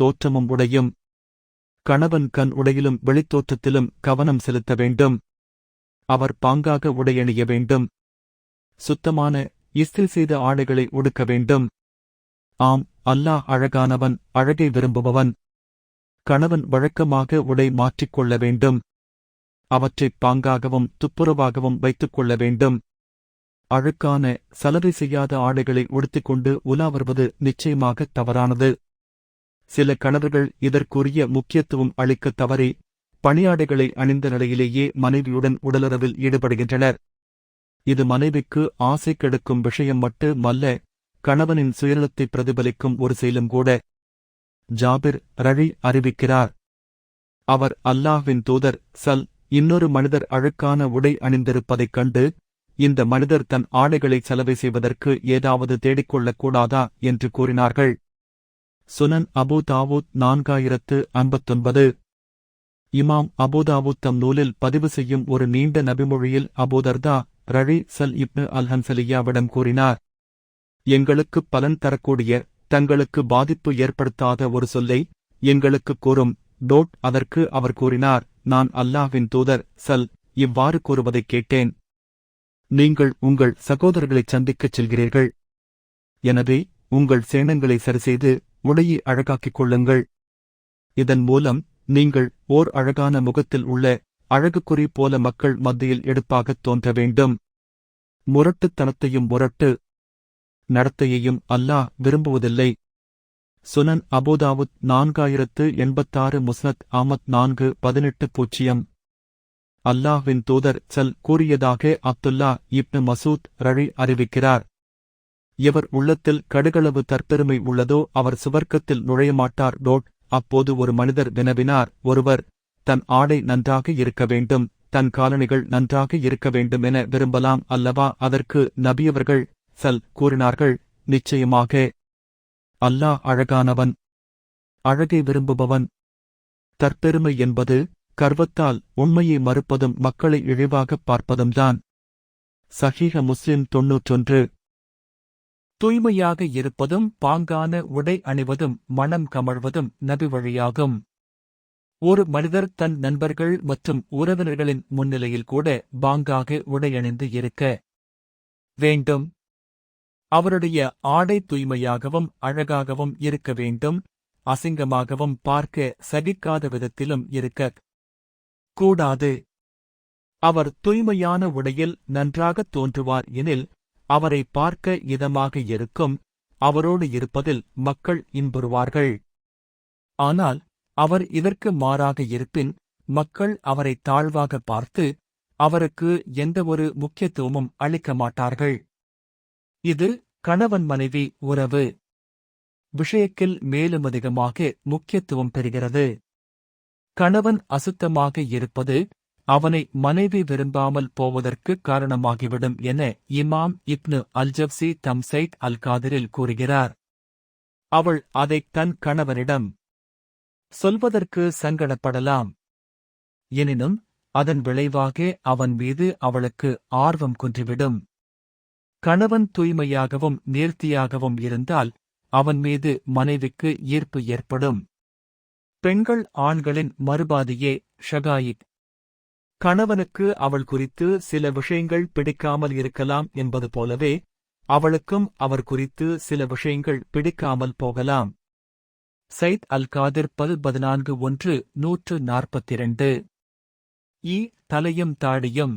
தோற்றமும் உடையும். கணவன் கண் உடையிலும் வெளித்தோற்றத்திலும் கவனம் செலுத்த வேண்டும். அவர் பாங்காக உடையணிய வேண்டும். சுத்தமான இஸ்திரி செய்த ஆடைகளை உடுக்க வேண்டும். ஆம் அல்லாஹ் அழகானவன் அழகை விரும்புபவன். கணவன் வழக்கமாக உடை மாற்றிக்கொள்ள வேண்டும். அவற்றைப் பாங்காகவும் துப்புரவாகவும் வைத்துக் கொள்ள வேண்டும். அழுக்கான சலவை செய்யாத ஆடைகளை உடுத்திக்கொண்டு உலா வருவது நிச்சயமாக தவறானது. சில கணவர்கள் இதற்குரிய முக்கியத்துவம் அளிக்க தவறி பணியாடைகளை அணிந்த நிலையிலேயே மனைவியுடன் உடலுறவில் ஈடுபடுகின்றனர். இது மனைவிக்கு ஆசை கெடுக்கும் விஷயம் மட்டுமல்ல கணவனின் சுயநலத்தை பிரதிபலிக்கும் ஒரு செயலும் கூட. ஜாபிர் ரழி அறிவிக்கிறார். அவர் அல்லாஹ்வின் தூதர் சல் இன்னொரு மனிதர் அழுக்கான உடை அணிந்திருப்பதைக் கண்டு இந்த மனிதர் தன் ஆடைகளை செலவை செய்வதற்கு ஏதாவது தேடிக்கொள்ளக் கூடாதா என்று கூறினார்கள். சுனன் அபு தாவூத் நான்காயிரத்து ஐம்பத்தொன்பது. இமாம் அபுதாவூத் தம் நூலில் பதிவு செய்யும் ஒரு நீண்ட நபிமொழியில் அபூதர்தா ரழி சல் இப்னு அல்ஹன்சலியாவிடம் கூறினார் எங்களுக்குப் பலன் தரக்கூடிய தங்களுக்கு பாதிப்பு ஏற்படுத்தாத ஒரு சொல்லை எங்களுக்குக் கூறும். டோட் அதற்கு அவர் கூறினார் நான் அல்லாவின் தூதர் சல். இவ்வாறு கூறுவதைக் கேட்டேன். நீங்கள் உங்கள் சகோதரர்களைச் சந்திக்கச் செல்கிறீர்கள். எனவே உங்கள் சேனங்களை சரிசெய்து உடையை அழகாக்கிக் கொள்ளுங்கள். இதன் மூலம் நீங்கள் ஓர் அழகான முகத்தில் உள்ள அழகுக்குறி போல மக்கள் மத்தியில் எடுப்பாகத் தோன்ற வேண்டும். முரட்டுத்தனத்தையும் முரட்டு நடத்தையையும் அல்லாஹ் விரும்புவதில்லை. சுனன் அபுதாவுத் நான்காயிரத்து எண்பத்தாறு முஸ்னத் ஆமத் நான்கு பதினெட்டு பூஜ்ஜியம். அல்லாஹ்வின் தூதர் சல் கூறியதாக அப்துல்லா இப்னு மசூத் ரழி அறிவிக்கிறார். எவர் உள்ளத்தில் கடுகளவு தற்பெருமை உள்ளதோ அவர் சுவர்க்கத்தில் நுழையமாட்டார். டோட் அப்போது ஒரு மனிதர் வினவினார். ஒருவர் தன் ஆடை நன்றாக இருக்க வேண்டும் தன் காலணிகள் நன்றாக இருக்க வேண்டும் என விரும்பலாம் அல்லவா? அதற்கு நபியவர்கள் சல் கூறினார்கள் நிச்சயமாக அல்லாஹ் அழகானவன் அழகை விரும்புபவன். தற்பெருமை என்பது கர்வத்தால் உண்மையை மறுப்பதும் மக்களை இழிவாகப் பார்ப்பதும்தான். சஹீக முஸ்லிம் தொன்னூற்றொன்று தூய்மையாக இருப்பதும் பாங்கான உடை அணிவதும் மனம் கமழ்வதும் நபி வழியாகும் ஒரு மனிதர் தன் நண்பர்கள் மற்றும் உறவினர்களின் முன்னிலையில் கூட பாங்காக உடையணிந்து இருக்க வேண்டும். அவருடைய ஆடை தூய்மையாகவும் அழகாகவும் இருக்க வேண்டும். அசிங்கமாகவும் பார்க்க சகிக்காத விதத்திலும் இருக்க கூடாது. அவர் தூய்மையான உடையில் நன்றாகத் தோன்றுவார் எனில் அவரை பார்க்க இதமாக இருக்கும். அவரோடு இருப்பதில் மக்கள் இன்புறுவார்கள். ஆனால் அவர் இதற்கு மாறாக இருப்பின் மக்கள் அவரை தாழ்வாக பார்த்து அவருக்கு எந்தவொரு முக்கியத்துவமும் அளிக்க மாட்டார்கள். இது கணவன் மனைவி உறவு. விஷயத்தில் மேலும் அதிகமாக முக்கியத்துவம் பெறுகிறது. கணவன் அசுத்தமாக இருப்பது அவனை மனைவி விரும்பாமல் போவதற்கு காரணமாகிவிடும் என இமாம் இப்னு அல்ஜப்சி தம் சைட் அல் காதிரில் கூறுகிறார். அவள் அதைத் தன் கணவனிடம் சொல்வதற்கு சங்கடப்படலாம். எனினும் அதன் விளைவாக அவன் மீது அவளுக்கு ஆர்வம் குன்றிவிடும். கணவன் தூய்மையாகவும் நேர்த்தியாகவும் இருந்தால் அவன் மீது மனைவிக்கு ஈர்ப்பு ஏற்படும். பெண்கள் ஆண்களின் மறுபாதியே ஷகாயிக் கணவனுக்கு அவள் குறித்து சில விஷயங்கள் பிடிக்காமல் இருக்கலாம் என்பது போலவே அவளுக்கும் அவர் குறித்து சில விஷயங்கள் பிடிக்காமல் போகலாம். சைத் அல் காதிர் பல் பதினான்கு ஒன்று நூற்று நாற்பத்திரண்டு. இ தலையும் தாடியும்.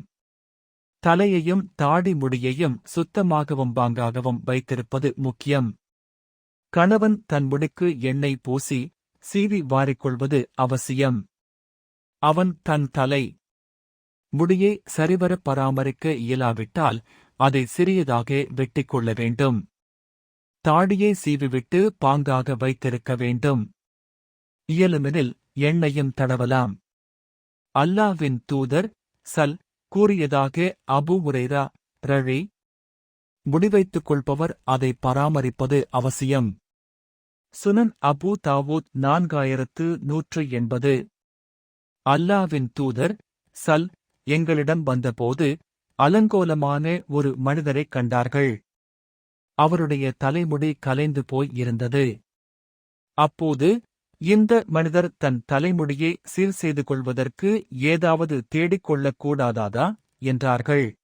தலையையும் தாடி முடியையும் சுத்தமாகவும் பாங்காகவும் வைத்திருப்பது முக்கியம். கணவன் தன் முடிக்கு எண்ணெய் பூசி சீவி வாரிக்கொள்வது அவசியம். அவன் தன் தலை முடியை சரிவர பராமரிக்க இயலாவிட்டால் அதை சிறியதாக வெட்டிக் கொள்ள வேண்டும். தாடியை சீவிவிட்டு பாங்காக வைத்திருக்க வேண்டும். இயலுமெனில் எண்ணெயும் தடவலாம். அல்லாவின் தூதர் சல் கூறியதாக அபு உரைரா ரழி முடிவைத்துக் கொள்பவர் அதை பராமரிப்பது அவசியம். சுனன் அபு தாவூத் நான்காயிரத்து நூற்று எண்பது. அல்லாவின் தூதர் சல் எங்களிடம் வந்தபோது அலங்கோலமான ஒரு மனிதரைக் கண்டார்கள். அவருடைய தலைமுடி கலைந்து போய் இருந்தது. அப்போது இந்த மனிதர் தன் தலைமுடியை சீர் செய்து கொள்வதற்கு ஏதாவது தேடிக்கொள்ளக்கூடாதாதா கூடாதாதா என்றார்கள்.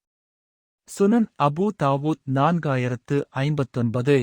சுனன் அபு தாவூத் நான்காயிரத்து ஐம்பத்தொன்பது.